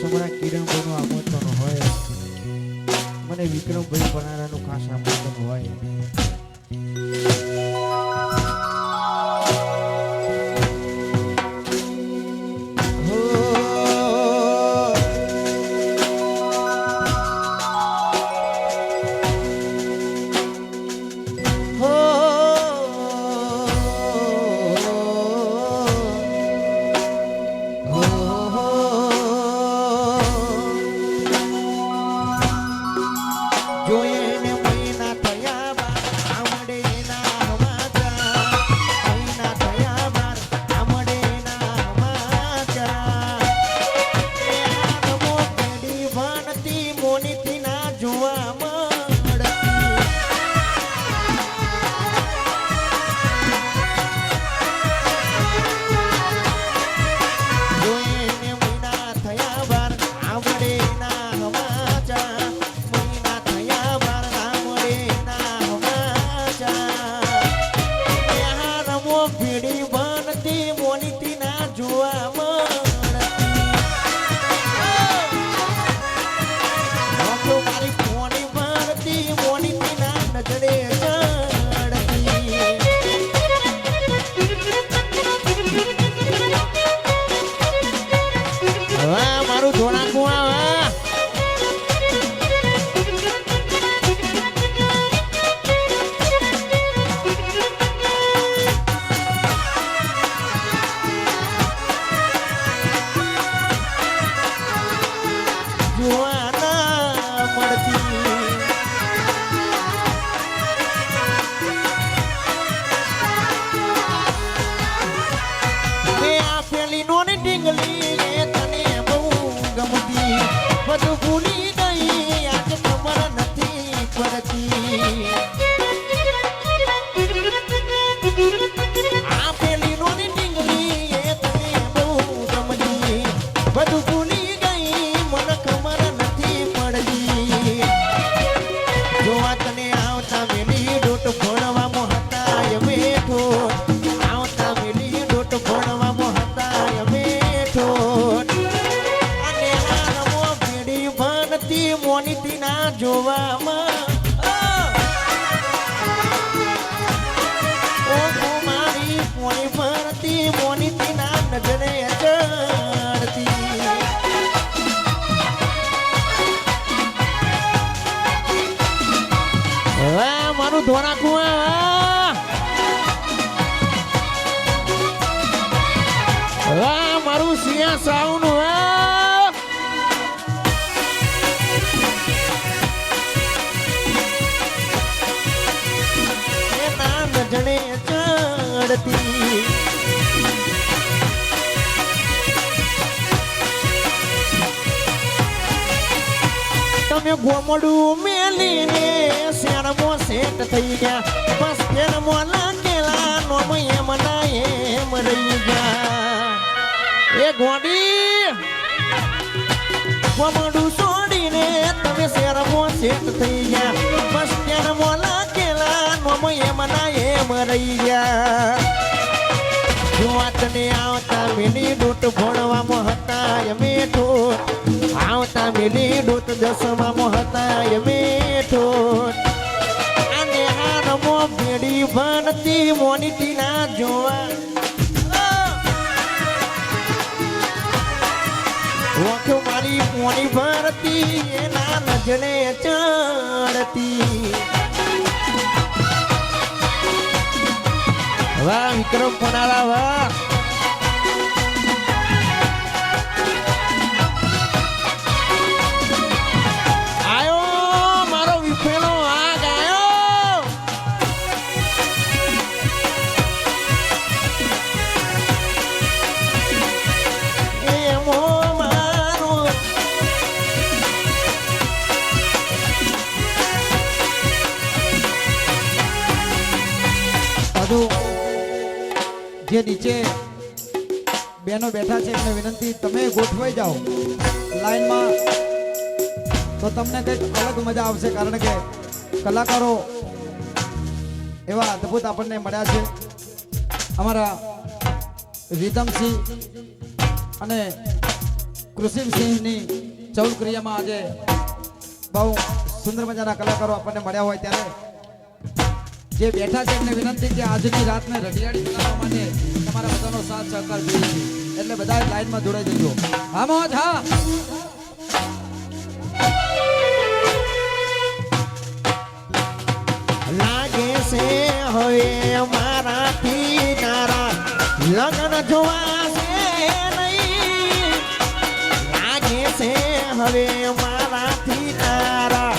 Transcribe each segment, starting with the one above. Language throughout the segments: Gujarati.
સમરા કિરણભાઈનું આમંત્રણ હોય. મને વિક્રમભાઈ બનારાનું ખાસ આમંત્રણ હોય. મારું ધોરા કુવા મારું સિંહ સાવનું વાહ એ ના ગોમડું મેલીને શેરમો સેટ થઈ ગયા. બસ શેરમો લાગેલા નોમ એમ ના એમ રહી ગયા. એ ગોડી, ગોમડું છોડીને તમે શેરમો સેટ થઈ ગયા. ડૂટ મોહતાય મેઠો. અને હારમો ભેડી ભણતી મોનીટી ના જોવા. વખ મારી મોની ભરતી એના નજરે ચડતી વાહ, વિક્રમ કોનાલા વાહ. વ્યક્તિ તમે ગોઠવાઈ જાઓ લાઈનમાં, તો તમને કંઈક અલગ મજા આવશે, કારણ કે કલાકારો એવા અદ્ભુત આપણને મળ્યા છે. અમારા રીતમસિંહ અને કૃષિસિંહની ચૌલ ક્રિયામાં આજે બહુ સુંદર મજાના કલાકારો આપણને મળ્યા હોય ત્યારે. જે બેઠા છે, એમને વિનંતી કે આજની રાતને રડિયાળી બનાવવા માટે તમારા બધાનો સાથ સહકાર જોઈએ છે. એટલે બધા લાઈન માં જોડાઈ જજો આમો થા લાગે છે હવે મારાથી નારા લગન જોવા છે નહીં લાગે છે હવે મારાથી નારા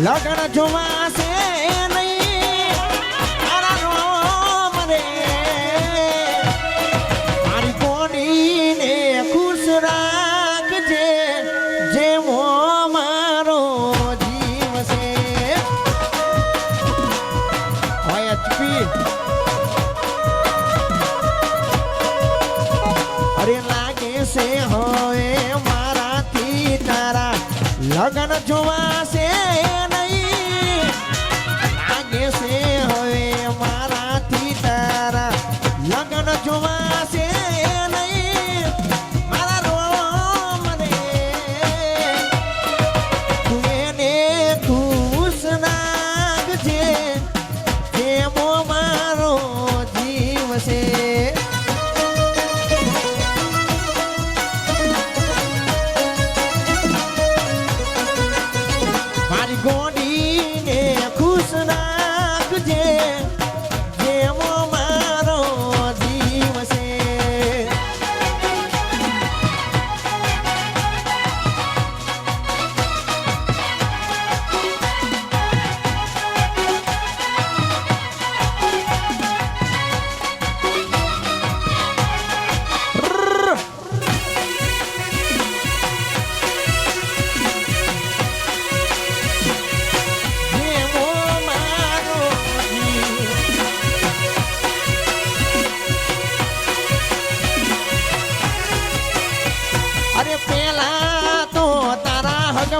લગન જોવા છે Joana Joana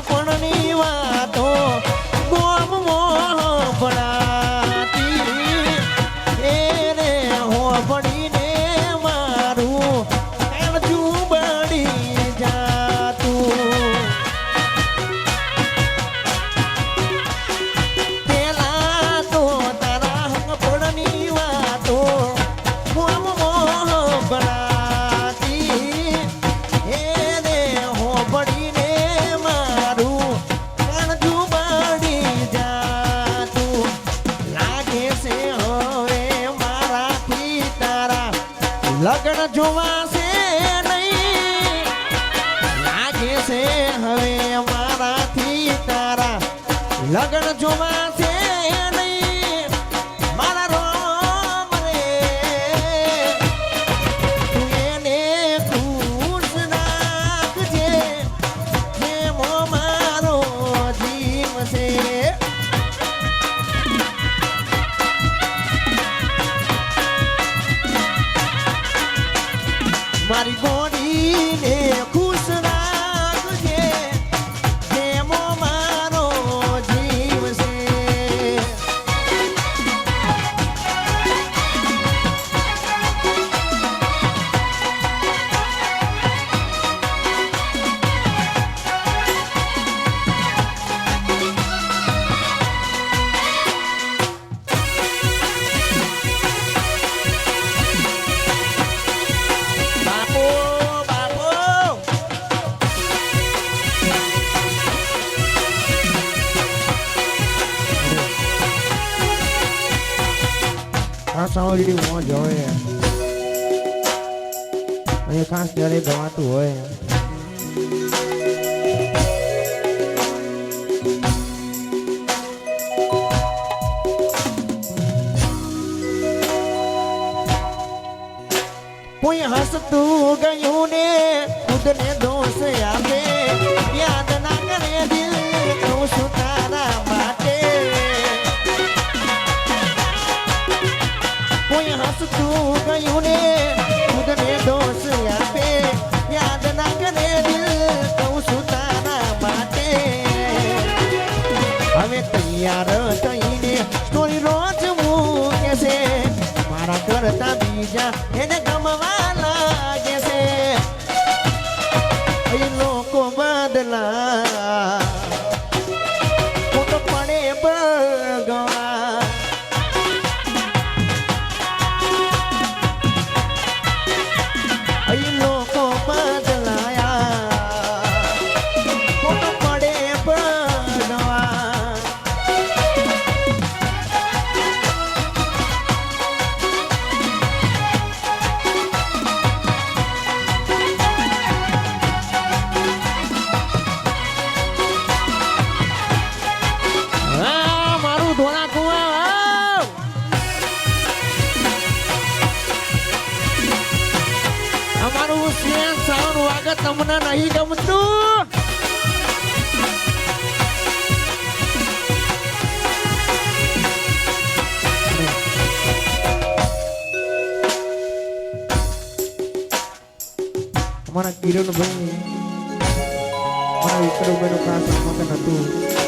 ಕೊಣ ನೀವಾ લગ્ન જોવા થતું હોય કોઈ હસતું ગયું ને ખુદને દોષ આપે યાદ ના કરે દિલ હું શું તારા માટે કોઈ હસતું ગયું ને ಯಾರೋ કિરણભાઈ મારા વિક્રમભાઈનું ખાસ આમંત્રણ હતું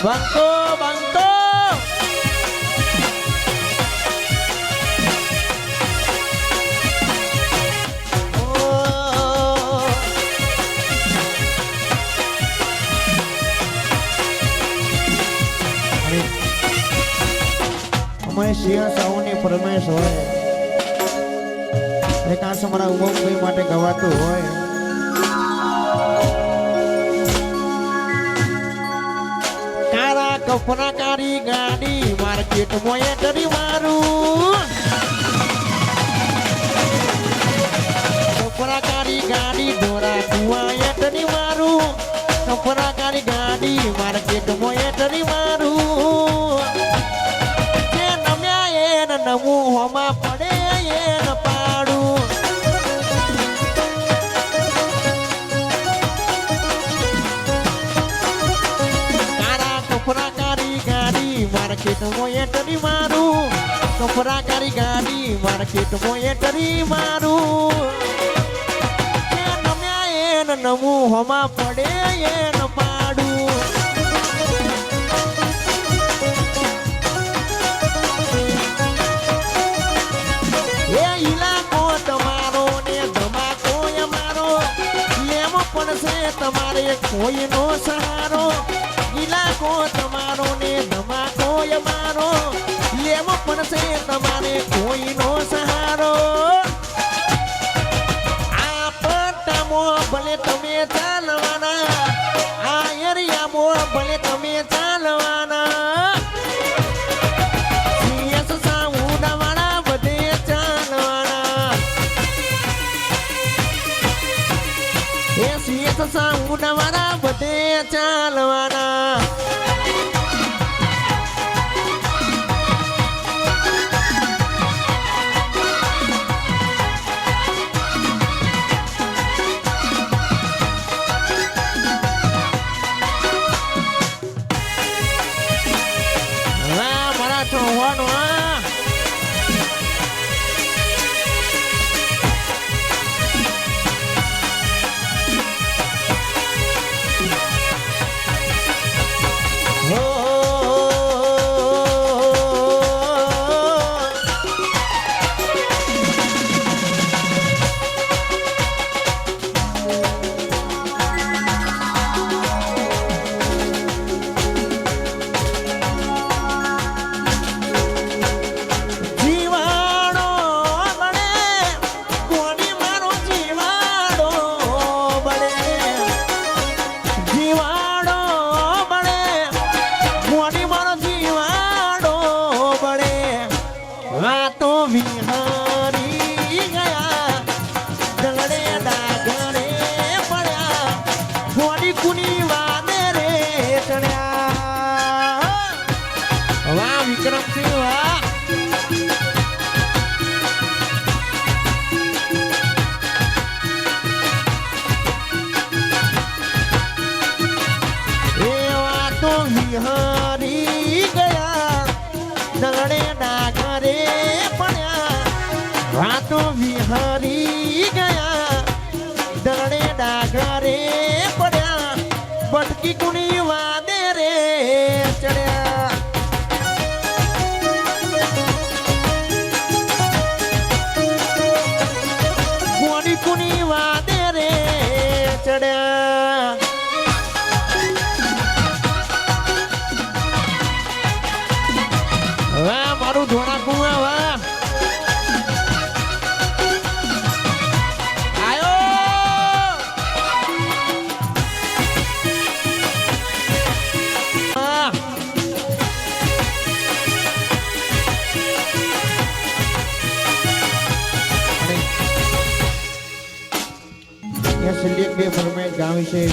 Bantu, bantu. Oh. શિયા સાઉની ફરમાઈશ હોય એક મારા ઉમંગભાઈ માટે ગવાતું હોય કપરા કાળી ગાડી માર્કેટ મોએ કરી મારું. માર્કેટ મોએ ટરી મારું. કપરા કાળી ગાડી માર્કેટ મોએ ટરી મારું. એ નમ્યા એ ન નમું હોમાં પડે એ ન પાડું તમારો તમારે કોઈનો સહારો. ઇલાકો તમારો ને ધમાકો મારો, લેવો પડશે તમારે કોઈનો સહારો. આ પટ્ટામાં ભલે તમે ચાલવાના, આ એરિયામાં ભલે તમે ચાલવાના. સીએસ સાઉન્ડવાળા બધે ચાલવાના. એ સીએસ સાઉન્ડવાળા બધે ચાલવાના. વિહારી ગયા. દળે ડાગરે પડ્યા. વાતો વિહારી ગયા. દળે ડાગરે પડ્યા. બટકી કુણી વાદ ફરમાઈશ છે.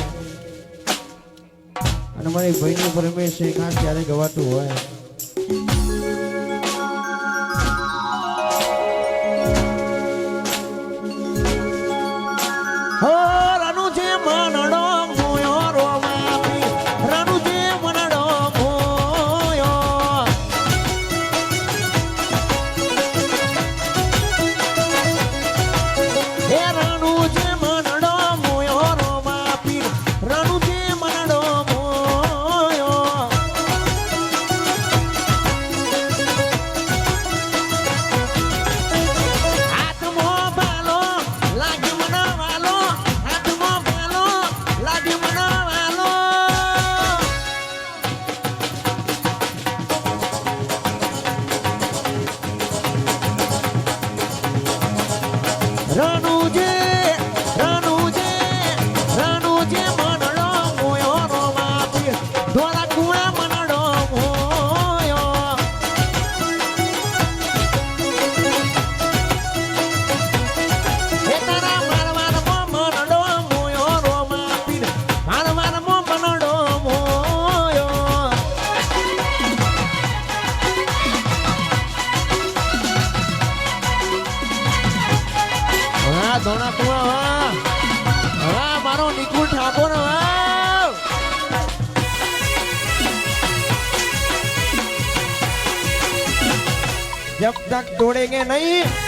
અને મારી ભાઈની ફરમાઈશ છે ત્યારે ગવાતું હોય. પડેંગે નહીં.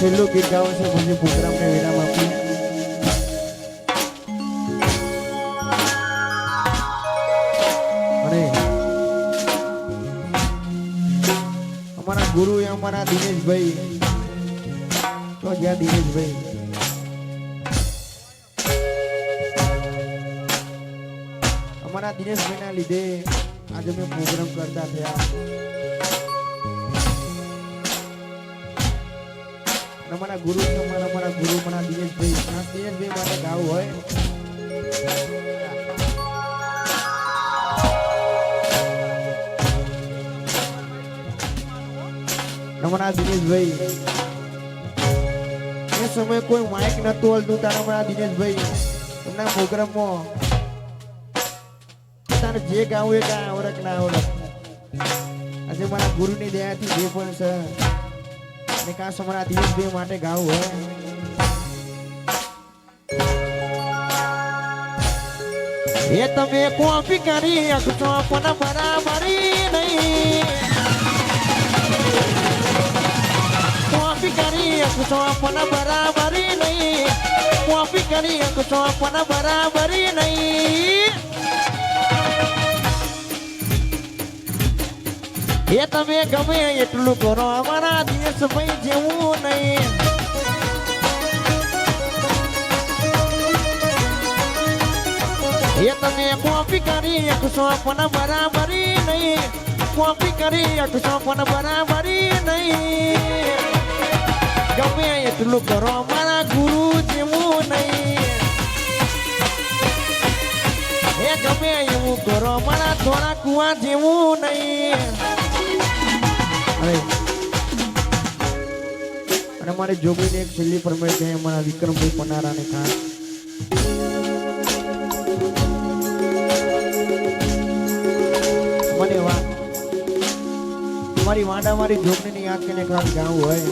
છેલ્લું ગીત ગાવું છે પછી પ્રોગ્રામને વિરામ આપી અને અમારા ગુરુ અમારા દિનેશભાઈ. તો જ્યાં દિનેશભાઈ. અમારા દિનેશભાઈના લીધે આજે મેં પ્રોગ્રામ કરતા થયા. અમારા ગુરુ છે મારા ગુરુ મારા દિનેશભાઈ આ દિનેશભાઈ માટે ગાવું હોય. અમારા દિનેશભાઈ. એ સમયે કોઈ માઇક નતું હલતું તારા મારા દિનેશભાઈ એમના પ્રોગ્રામમાં તારે જે ગાવું એ કાંઈ આવડક ના આવડક આજે મારા ગુરુની દયાથી જે પણ છે કાશ અમારા દિનેશભાઈ માટે ગાવું હે એ તમે કોપી કરી શકશો પણ બરાબરી નહીં. કોપી કરી શકશો પણ બરાબરી નહીં. કોપી કરી શકશો પણ બરાબરી નહીં. એ તમે ગમે એટલું કરો, અમારા દેશ ભાઈ જેવું નહીં. એ તમે કોપી કરી એકસો પણ બરાબરી નહીં. કોપી કરી એકસો પણ બરાબરી નહીં. ગમે એટલું કરો, અમારા ગુરુ જેવું નહીં. એ ગમે એવું કરો મારા થોડા કુવા જેવું નહીં. હવે અને મારે જોગીને એક છેલ્લી પરમેટ છે મારા વિક્રમભાઈ પનારાને ખાસ. મને વાત મારી વાંડા મારી જોગણીની આંખને ખાસ ગાવું હોય.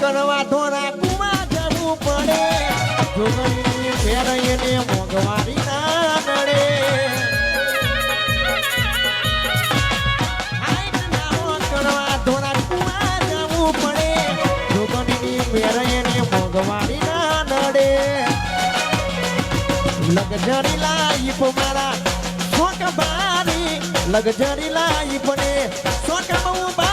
કરવા ધોરા કુવા જવું પડે. જોગણીની ફેરાઈને મોંઘવારી ના લગજરી લાઈફ મારા શોક બારી લગજરી લાઈફ ને શોક બહુ